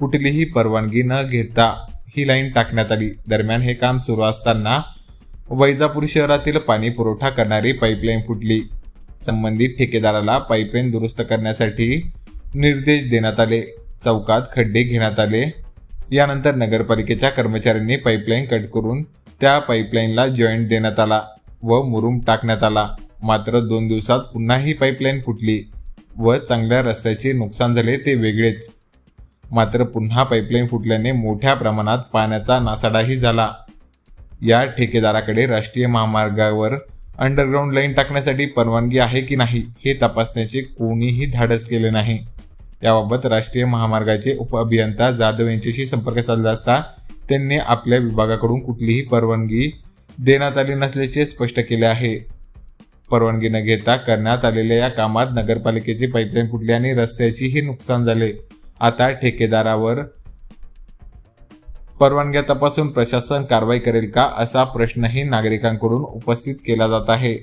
कुठलीही परवानगी न घेता ही लाईन टाकण्यात आली. दरम्यान हे काम सुरू असताना वैजापूर शहरातील पाणी पुरवठा करणारी पाईपलाईन फुटली. संबंधित ठेकेदाराला पाईपलाईन दुरुस्त करण्यासाठी निर्देश देण्यात आले. चौकात खड्डे घेण्यात आले. यानंतर नगरपालिकेच्या कर्मचाऱ्यांनी पाईपलाईन कट करून त्या पाईपलाईनला जॉईंट देण्यात आला व मुरुम टाकण्यात आला. मात्र दोन दिवसात पुन्हा ही पाईपलाईन फुटली व चांगल्या रस्त्याचे नुकसान झाले ते वेगळेच. मात्र पुन्हा पाईपलाईन फुटल्याने मोठ्या प्रमाणात पाण्याचा नासाडाही झाला. या ठेकेदाराकडे राष्ट्रीय महामार्गावर अंडरग्राऊंड लाईन टाकण्यासाठी परवानगी आहे की नाही हे तपासण्याचे कोणीही धाडस केले नाही. याबाबत राष्ट्रीय महामार्गाचे उपअभियंता जाधव यांच्याशी संपर्क साधला असता त्यांनी आपल्या विभागाकडून कुठलीही परवानगी देण्यात आली नसल्याचे स्पष्ट केले आहे. परवानगी न घेता करण्यात आलेल्या या कामात नगरपालिकेची पाईपलाईन फुटली आणि रस्त्याचीही नुकसान झाले. आता ठेकेदारावर परवानग्या तपासून प्रशासन कारवाई करेल का असा प्रश्नही नागरिकांकडून उपस्थित केला जात आहे.